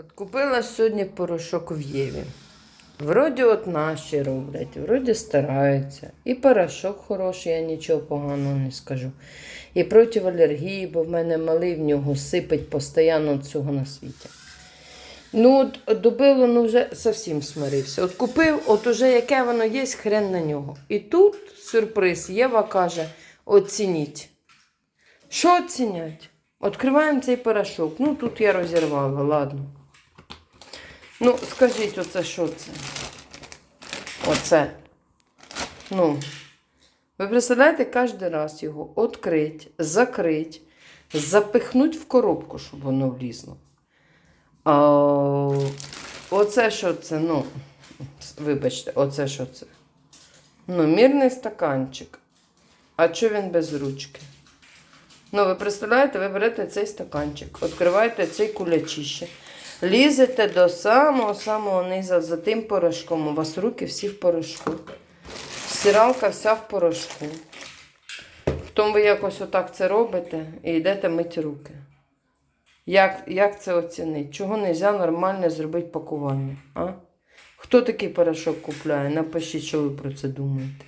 От купила сьогодні порошок в Єві. Вроді от наші роблять, вроді стараються. І порошок хороший, я нічого поганого не скажу. І проти алергії, бо в мене малий в нього сипить постійно цього на світі. Ну, от добило, ну вже зовсім смирився. От купив, от уже яке воно є, хрен на нього. І тут сюрприз, Єва каже: оцініть. Що оцінять? Відкриваємо цей порошок. Ну, тут я розірвала, ладно. Ну, скажіть, оце що це? Оце. Ну. Ви представляєте, кожен раз його відкрить, закрить, запихнуть в коробку, щоб воно влізло. А, оце що це? Ну, вибачте, оце що це? Ну, мірний стаканчик. А чого він без ручки? Ну, ви представляєте, ви берете цей стаканчик, відкриваєте цей кулячище, лізете до самого-самого низу за тим порошком. У вас руки всі в порошку. Стиралка вся в порошку. Потім ви якось отак це робите і йдете мити руки. Як, як це оцінити? Чого не можна нормально зробити пакування? А? Хто такий порошок купляє? Напишіть, що ви про це думаєте.